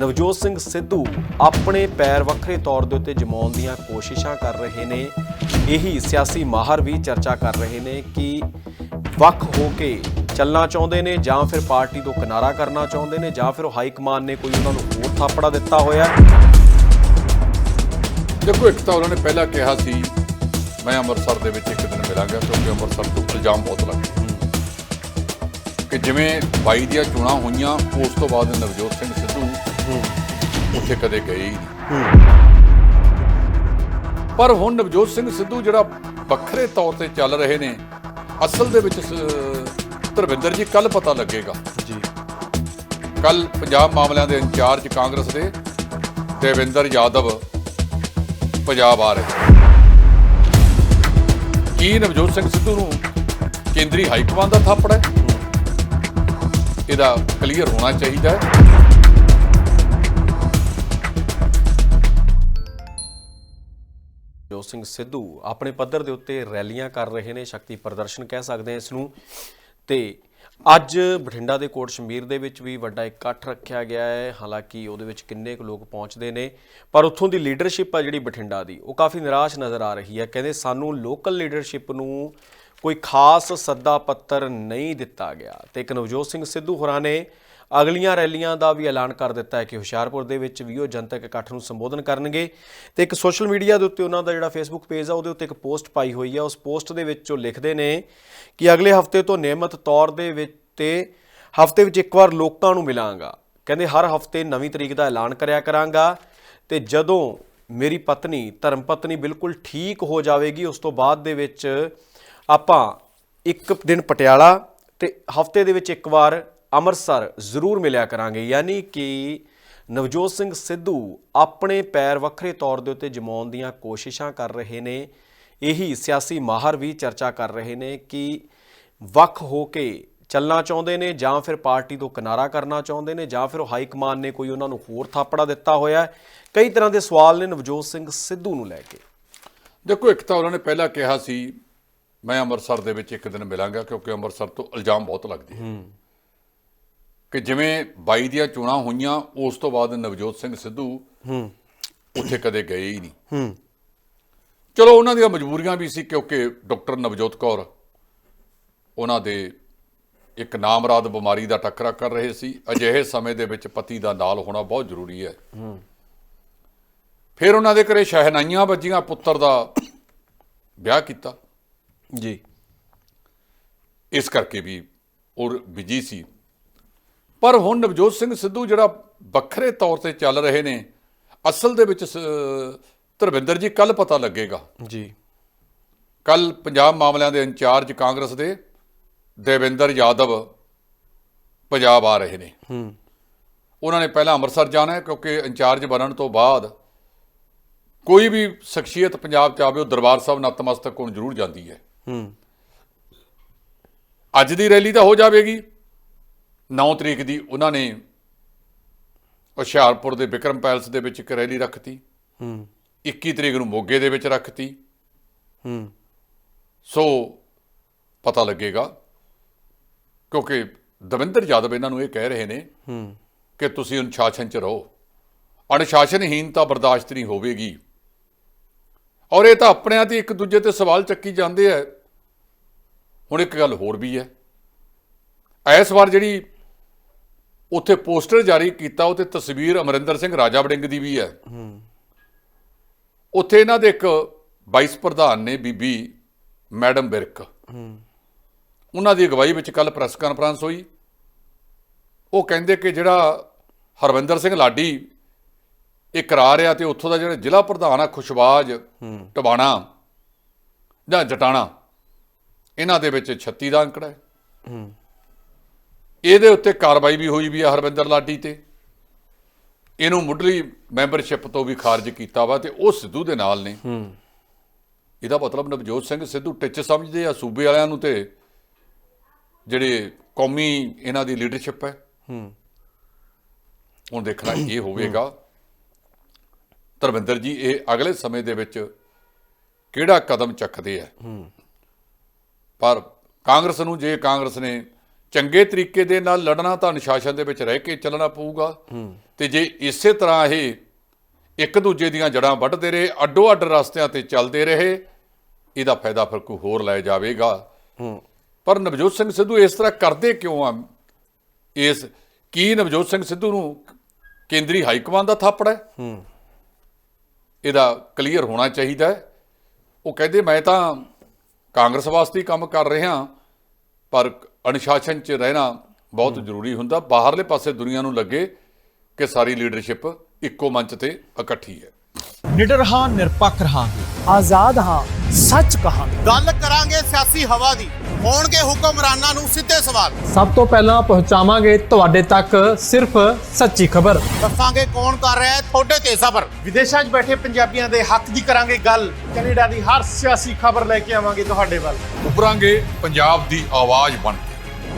ਨਵਜੋਤ ਸਿੰਘ ਸਿੱਧੂ ਆਪਣੇ ਪੈਰ ਵੱਖਰੇ ਤੌਰ ਦੇ ਉੱਤੇ ਜਮਾਉਣ ਦੀਆਂ ਕੋਸ਼ਿਸ਼ਾਂ ਕਰ ਰਹੇ ਨੇ। ਇਹੀ ਸਿਆਸੀ ਮਾਹਰ ਵੀ ਚਰਚਾ ਕਰ ਰਹੇ ਨੇ ਕਿ ਵੱਖ ਹੋ ਕੇ ਚੱਲਣਾ ਚਾਹੁੰਦੇ ਨੇ ਜਾਂ ਫਿਰ ਪਾਰਟੀ ਤੋਂ ਕਿਨਾਰਾ ਕਰਨਾ ਚਾਹੁੰਦੇ ਨੇ ਜਾਂ ਫਿਰ ਹਾਈ ਕਮਾਨ ਨੇ ਕੋਈ ਉਹਨਾਂ ਨੂੰ ਹੋਰ ਥਾਪੜਾ ਦਿੱਤਾ ਹੋਇਆ। ਦੇਖੋ ਇੱਕ ਤਾਂ ਉਹਨਾਂ ਨੇ ਪਹਿਲਾਂ ਕਿਹਾ ਸੀ ਮੈਂ ਅੰਮ੍ਰਿਤਸਰ ਦੇ ਵਿੱਚ ਇੱਕ ਦਿਨ ਮਿਲਾਂਗਾ ਕਿਉਂਕਿ ਅੰਮ੍ਰਿਤਸਰ ਤੋਂ ਇਲਜ਼ਾਮ ਬਹੁਤ ਲੱਗੇ ਕਿ ਜਿਵੇਂ 22 ਦੀਆਂ ਚੋਣਾਂ ਹੋਈਆਂ ਉਸ ਤੋਂ ਬਾਅਦ ਨਵਜੋਤ ਸਿੰਘ ਉੱਥੇ ਕਦੇ ਗਏ ਹੀ ਨਹੀਂ ਪਰ ਹੁਣ ਨਵਜੋਤ ਸਿੰਘ ਸਿੱਧੂ ਜਿਹੜਾ ਵੱਖਰੇ ਤੌਰ ਤੇ ਚੱਲ ਰਹੇ ਨੇ ਅਸਲ ਦੇ ਵਿੱਚ ਧਰਮਿੰਦਰ ਜੀ ਕੱਲ ਪਤਾ ਲੱਗੇਗਾ। ਜੀ। ਕੱਲ ਪੰਜਾਬ ਮਾਮਲਿਆਂ ਦੇ ਇੰਚਾਰਜ ਕਾਂਗਰਸ ਦੇ ਦੇਵਿੰਦਰ ਯਾਦਵ ਪੰਜਾਬ ਆ ਰਹੇ ਕੀ ਨਵਜੋਤ ਸਿੰਘ ਸਿੱਧੂ ਨੂੰ ਕੇਂਦਰੀ ਹਾਈ ਕਮਾਂਡ ਦਾ ਥਾਪੜਾ ਹੈ। ਇਹਦਾ ਕਲੀਅਰ ਹੋਣਾ ਚਾਹੀਦਾ ਹੈ। ਨਵਜੋਤ ਸਿੰਘ ਸਿੱਧੂ ਆਪਣੇ ਪੱਧਰ ਦੇ ਉੱਤੇ ਰੈਲੀਆਂ ਕਰ ਰਹੇ ਨੇ, ਸ਼ਕਤੀ ਪ੍ਰਦਰਸ਼ਨ ਕਹਿ ਸਕਦੇ ਹਾਂ ਇਸ ਨੂੰ। ਤੇ ਅੱਜ ਬਠਿੰਡਾ ਦੇ ਕੋਟ ਸ਼ਮੀਰ ਦੇ ਵਿੱਚ ਵੀ ਵੱਡਾ ਇਕੱਠ ਰੱਖਿਆ ਗਿਆ ਹੈ। ਹਾਲਾਂਕਿ ਉਹਦੇ ਵਿੱਚ ਕਿੰਨੇ ਕੁ ਲੋਕ ਪਹੁੰਚਦੇ ਨੇ, ਪਰ ਉੱਥੋਂ ਦੀ ਲੀਡਰਸ਼ਿਪ ਆ ਜਿਹੜੀ ਬਠਿੰਡਾ ਦੀ, ਉਹ ਕਾਫੀ ਨਿਰਾਸ਼ ਨਜ਼ਰ ਆ ਰਹੀ ਹੈ। ਕਹਿੰਦੇ ਸਾਨੂੰ ਲੋਕਲ ਲੀਡਰਸ਼ਿਪ ਨੂੰ ਕੋਈ ਖਾਸ ਸੱਦਾ ਪੱਤਰ ਨਹੀਂ ਦਿੱਤਾ ਗਿਆ। ਤੇ ਇੱਕ ਨਵਜੋਤ ਸਿੰਘ ਸਿੱਧੂ ਹੋਰਾਂ ਨੇ ਅਗਲੀਆਂ ਰੈਲੀਆਂ ਦਾ ਵੀ ਐਲਾਨ ਕਰ ਦਿੱਤਾ ਹੈ ਕਿ ਹੁਸ਼ਿਆਰਪੁਰ ਦੇ ਵਿੱਚ ਵੀ ਉਹ ਜਨਤਕ ਇਕੱਠ ਨੂੰ ਸੰਬੋਧਨ ਕਰਨਗੇ। ਤੇ ਇੱਕ ਸੋਸ਼ਲ ਮੀਡੀਆ ਦੇ ਉੱਤੇ ਉਹਨਾਂ ਦਾ ਜਿਹੜਾ ਫੇਸਬੁੱਕ ਪੇਜ ਆ, ਉਹਦੇ ਉੱਤੇ ਇੱਕ ਪੋਸਟ ਪਾਈ ਹੋਈ ਹੈ ਉਸ ਪੋਸਟ ਦੇ ਵਿੱਚ ਉਹ ਲਿਖਦੇ ਨੇ ਕਿ ਅਗਲੇ ਹਫ਼ਤੇ ਤੋਂ ਨਿਯਮਤ ਤੌਰ ਦੇ ਵਿੱਚ ਤੇ ਹਫ਼ਤੇ ਵਿੱਚ ਇੱਕ ਵਾਰ ਲੋਕਾਂ ਨੂੰ ਮਿਲਾਂਗਾ। ਕਹਿੰਦੇ, ਹਰ ਹਫ਼ਤੇ ਨਵੀਂ ਤਰੀਕ ਦਾ ਐਲਾਨ ਕਰਿਆ ਕਰਾਂਗਾ ਤੇ ਜਦੋਂ ਮੇਰੀ ਪਤਨੀ, ਧਰਮ ਪਤਨੀ ਬਿਲਕੁਲ ਠੀਕ ਹੋ ਜਾਵੇਗੀ, ਉਸ ਤੋਂ ਬਾਅਦ ਦੇ ਵਿੱਚ ਆਪਾਂ ਇੱਕ ਦਿਨ ਪਟਿਆਲਾ ਤੇ ਹਫ਼ਤੇ ਦੇ ਵਿੱਚ ਇੱਕ ਵਾਰ ਅੰਮ੍ਰਿਤਸਰ ਜ਼ਰੂਰ ਮਿਲਿਆ ਕਰਾਂਗੇ। ਯਾਨੀ ਕਿ ਨਵਜੋਤ ਸਿੰਘ ਸਿੱਧੂ ਆਪਣੇ ਪੈਰ ਵੱਖਰੇ ਤੌਰ ਦੇ ਉੱਤੇ ਜਮਾਉਣ ਦੀਆਂ ਕੋਸ਼ਿਸ਼ਾਂ ਕਰ ਰਹੇ ਨੇ। ਇਹੀ ਸਿਆਸੀ ਮਾਹਰ ਵੀ ਚਰਚਾ ਕਰ ਰਹੇ ਨੇ ਕਿ ਵੱਖ ਹੋ ਕੇ ਚੱਲਣਾ ਚਾਹੁੰਦੇ ਨੇ ਜਾਂ ਫਿਰ ਪਾਰਟੀ ਤੋਂ ਕਿਨਾਰਾ ਕਰਨਾ ਚਾਹੁੰਦੇ ਨੇ ਜਾਂ ਫਿਰ ਹਾਈ ਕਮਾਨ ਨੇ ਕੋਈ ਉਹਨਾਂ ਨੂੰ ਹੋਰ ਥਾਪੜਾ ਦਿੱਤਾ ਹੋਇਆ। ਕਈ ਤਰ੍ਹਾਂ ਦੇ ਸਵਾਲ ਨੇ ਨਵਜੋਤ ਸਿੰਘ ਸਿੱਧੂ ਨੂੰ ਲੈ ਕੇ। ਦੇਖੋ ਇੱਕ ਤਾਂ ਉਹਨਾਂ ਨੇ ਪਹਿਲਾਂ ਕਿਹਾ ਸੀ ਮੈਂ ਅੰਮ੍ਰਿਤਸਰ ਦੇ ਵਿੱਚ ਇੱਕ ਦਿਨ ਮਿਲਾਂਗਾ ਕਿਉਂਕਿ ਅੰਮ੍ਰਿਤਸਰ ਤੋਂ ਇਲਜ਼ਾਮ ਬਹੁਤ ਲੱਗਦੇ ਹੈ। ਕਿ ਜਿਵੇਂ 22 ਦੀਆਂ ਚੋਣਾਂ ਹੋਈਆਂ ਉਸ ਤੋਂ ਬਾਅਦ ਨਵਜੋਤ ਸਿੰਘ ਸਿੱਧੂ ਉੱਥੇ ਕਦੇ ਗਏ ਹੀ ਨਹੀਂ। ਚਲੋ ਉਹਨਾਂ ਦੀਆਂ ਮਜਬੂਰੀਆਂ ਵੀ ਸੀ ਕਿਉਂਕਿ ਡਾਕਟਰ ਨਵਜੋਤ ਕੌਰ ਉਹਨਾਂ ਦੇ ਇੱਕ ਨਾਮਰਾਦ ਬਿਮਾਰੀ ਦਾ ਟੱਕਰਾ ਕਰ ਰਹੇ ਸੀ। ਅਜਿਹੇ ਸਮੇਂ ਦੇ ਵਿੱਚ ਪਤੀ ਦਾ ਨਾਲ ਹੋਣਾ ਬਹੁਤ ਜ਼ਰੂਰੀ ਹੈ। ਫਿਰ ਉਹਨਾਂ ਦੇ ਘਰੇ ਸ਼ਹਿਨਾਈਆਂ ਵੱਜੀਆਂ ਪੁੱਤਰ ਦਾ ਵਿਆਹ ਕੀਤਾ। ਜੀ। ਇਸ ਕਰਕੇ ਵੀ ਉਹ ਬਿਜ਼ੀ ਸੀ। ਪਰ ਹੁਣ ਨਵਜੋਤ ਸਿੰਘ ਸਿੱਧੂ ਜਿਹੜਾ ਵੱਖਰੇ ਤੌਰ ਤੇ ਚੱਲ ਰਹੇ ਨੇ ਅਸਲ ਦੇ ਵਿੱਚ ਧਰਮਿੰਦਰ ਜੀ ਕੱਲ ਪਤਾ ਲੱਗੇਗਾ। ਜੀ। ਕੱਲ ਪੰਜਾਬ ਮਾਮਲਿਆਂ ਦੇ ਇੰਚਾਰਜ ਕਾਂਗਰਸ ਦੇ ਦੇਵਿੰਦਰ ਯਾਦਵ ਪੰਜਾਬ ਆ ਰਹੇ ਨੇ। ਹੂੰ। ਉਹਨਾਂ ਨੇ ਪਹਿਲਾਂ ਅੰਮ੍ਰਿਤਸਰ ਜਾਣਾ ਹੈ ਕਿਉਂਕਿ ਇੰਚਾਰਜ ਬਣਨ ਤੋਂ ਬਾਅਦ ਕੋਈ ਵੀ ਸ਼ਖਸੀਅਤ ਪੰਜਾਬ ਚ ਆਵੇ ਉਹ ਦਰਬਾਰ ਸਾਹਿਬ ਨਤਮਸਤਕ ਹੋਣ ਜ਼ਰੂਰ ਜਾਂਦੀ ਹੈ। ਹੂੰ। ਅੱਜ ਦੀ ਰੈਲੀ ਤਾਂ ਹੋ ਜਾਵੇਗੀ। 9 ਤਰੀਕ ਦੀ ਉਹਨਾਂ ਨੇ ਹੁਸ਼ਿਆਰਪੁਰ ਦੇ ਵਿਕਰਮ ਪੈਲਸ ਦੇ ਵਿੱਚ ਇੱਕ ਰੈਲੀ ਰੱਖਤੀ। ਹੂੰ। 21 ਤਰੀਕ ਨੂੰ ਮੋਗੇ ਦੇ ਵਿੱਚ ਰੱਖਤੀ। ਹੂੰ। ਸੋ ਪਤਾ ਲੱਗੇਗਾ ਕਿਉਂਕਿ ਦਵਿੰਦਰ ਯਾਦਵ ਇਹਨਾਂ ਨੂੰ ਇਹ ਕਹਿ ਰਹੇ ਨੇ ਹੂੰ। ਕਿ ਤੁਸੀਂ ਅਨੁਸ਼ਾਸਨ 'ਚ ਰਹੋ। ਅਨੁਸ਼ਾਸਨਹੀਨਤਾ ਬਰਦਾਸ਼ਤ ਨਹੀਂ ਹੋਵੇਗੀ। ਔਰ ਇਹ ਤਾਂ ਆਪਣਿਆਂ ਤੇ ਇੱਕ ਦੂਜੇ ਤੇ ਸਵਾਲ ਚੱਕੀ ਜਾਂਦੇ ਆ ਹੁਣ ਇੱਕ ਗੱਲ ਹੋਰ ਵੀ ਹੈ ਇਸ ਵਾਰ ਜਿਹੜੀ ਉੱਥੇ ਪੋਸਟਰ ਜਾਰੀ ਕੀਤਾ ਉਹ ਤੇ ਤਸਵੀਰ ਅਮਰਿੰਦਰ ਸਿੰਘ ਰਾਜਾ ਵੜਿੰਗ ਦੀ ਵੀ ਹੈ। ਉੱਥੇ ਇਹਨਾਂ ਦੇ ਇੱਕ ਵਾਈਸ ਪ੍ਰਧਾਨ ਨੇ ਬੀਬੀ ਮੈਡਮ ਬਿਰਕ। ਉਹਨਾਂ ਦੀ ਅਗਵਾਈ ਵਿੱਚ ਕੱਲ ਪ੍ਰੈਸ ਕਾਨਫਰੰਸ ਹੋਈ। ਉਹ ਕਹਿੰਦੇ ਕਿ ਜਿਹੜਾ ਹਰਵਿੰਦਰ ਸਿੰਘ ਲਾਡੀ ਇਹ ਕਰਾ ਰਿਹਾ ਤੇ ਉੱਥੋਂ ਦਾ ਜਿਹੜਾ ਜ਼ਿਲ੍ਹਾ ਪ੍ਰਧਾਨ ਆ, ਖੁਸ਼ਬਾਜ ਟਵਾਣਾ ਜਾਂ ਜਟਾਣਾ, ਇਹਨਾਂ ਦੇ ਵਿੱਚ 36 ਦਾ ਅੰਕੜਾ ਹੈ। ਇਹਦੇ ਉੱਤੇ ਕਾਰਵਾਈ ਵੀ ਹੋਈ ਵੀ ਆ ਹਰਵਿੰਦਰ ਲਾਡੀ ਤੇ। ਇਹਨੂੰ ਮੁੱਢਲੀ ਮੈਂਬਰਸ਼ਿਪ ਤੋਂ ਵੀ ਖਾਰਜ ਕੀਤਾ ਵਾ ਤੇ ਉਹ ਸਿੱਧੂ ਦੇ ਨਾਲ ਨੇ। ਇਹਦਾ ਮਤਲਬ ਨਵਜੋਤ ਸਿੰਘ ਸਿੱਧੂ ਟਿੱਚ ਸਮਝਦੇ ਆ ਸੂਬੇ ਵਾਲਿਆਂ ਨੂੰ ਤੇ ਜਿਹੜੇ ਕੌਮੀ ਇਹਨਾਂ ਦੀ ਲੀਡਰਸ਼ਿਪ ਹੈ। ਹੁਣ ਦੇਖਣਾ ਇਹ ਹੋਵੇਗਾ। ਧਰਮਿੰਦਰ ਜੀ ਇਹ ਅਗਲੇ ਸਮੇਂ ਦੇ ਵਿੱਚ ਕਿਹੜਾ ਕਦਮ ਚੱਕਦੇ ਆ? ਪਰ ਕਾਂਗਰਸ ਨੂੰ ਜੇ ਕਾਂਗਰਸ ਨੇ ਚੰਗੇ ਤਰੀਕੇ ਦੇ ਨਾਲ ਲੜਨਾ ਤਾਂ ਅਨੁਸ਼ਾਸਨ ਦੇ ਵਿੱਚ ਰਹਿ ਕੇ ਚੱਲਣਾ ਪਊਗਾ। ਤੇ ਜੇ ਇਸੇ ਤਰ੍ਹਾਂ ਇਹ ਇੱਕ ਦੂਜੇ ਦੀਆਂ ਜੜਾਂ ਵੱਢਦੇ ਰਹੇ ਅੱਡੋ ਅੱਡ ਰਸਤਿਆਂ ਤੇ ਚੱਲਦੇ ਰਹੇ ਇਹਦਾ ਫਾਇਦਾ ਫਿਰ ਕੋਈ ਹੋਰ ਲੈ ਜਾਵੇਗਾ। ਪਰ ਨਵਜੋਤ ਸਿੰਘ ਸਿੱਧੂ ਇਸ ਤਰ੍ਹਾਂ ਕਰਦੇ ਕਿਉਂ ਆ? ਇਸ ਕੀ ਨਵਜੋਤ ਸਿੰਘ ਸਿੱਧੂ ਨੂੰ ਕੇਂਦਰੀ ਹਾਈ ਕਮਾਂਡ ਦਾ ਥਾਪੜ ਹੈ? ਇਹਦਾ ਕਲੀਅਰ ਹੋਣਾ ਚਾਹੀਦਾ ਉਹ ਕਹਿੰਦੇ ਮੈਂ ਤਾਂ ਕਾਂਗਰਸ ਵਾਸਤੇ ਕੰਮ ਕਰ ਰਿਹਾ ਪਰ ਅਨੁਸ਼ਾਸਨ 'ਚ ਰਹਿਣਾ ਬਹੁਤ ਜ਼ਰੂਰੀ ਹੁੰਦਾ। ਬਾਹਰਲੇ ਪਾਸੇ ਦੁਨੀਆ ਨੂੰ ਲੱਗੇ ਕਿ ਸਾਰੀ ਲੀਡਰਸ਼ਿਪ ਇੱਕੋ ਮੰਚ ਤੇ ਇਕੱਠੀ ਹੈ। ਨਿਡਰ ਹਾਂ ਨਿਰਪੱਖ ਰਹਾਂਗੇ। ਆਜ਼ਾਦ ਹਾਂ ਸੱਚ ਕਹਾਂਗੇ। ਗੱਲ ਕਰਾਂਗੇ ਸਿਆਸੀ ਹਵਾ ਦੀ। ਹੋਣਗੇ ਹੁਕਮਰਾਨਾਂ ਨੂੰ ਸਿੱਧੇ ਸਵਾਲ। ਸਭ ਤੋਂ ਪਹਿਲਾਂ ਪਹੁੰਚਾਵਾਂਗੇ ਤੁਹਾਡੇ ਤੱਕ ਸਿਰਫ ਸੱਚੀ ਖਬਰ। ਦੱਸਾਂਗੇ ਕੌਣ ਕਰ ਰਿਹਾ ਹੈ ਤੁਹਾਡੇ ਤੇ ਸਬਰ। ਵਿਦੇਸ਼ਾਂ 'ਚ ਬੈਠੇ ਪੰਜਾਬੀਆਂ ਦੇ ਹੱਕ ਦੀ ਕਰਾਂਗੇ ਗੱਲ। ਕੈਨੇਡਾ ਦੀ ਹਰ ਸਿਆਸੀ ਖਬਰ ਲੈ ਕੇ ਆਵਾਂਗੇ ਤੁਹਾਡੇ ਵੱਲ। ਉਭਰਾਂਗੇ ਪੰਜਾਬ ਦੀ ਆਵਾਜ਼ ਬਣ ਕੇ।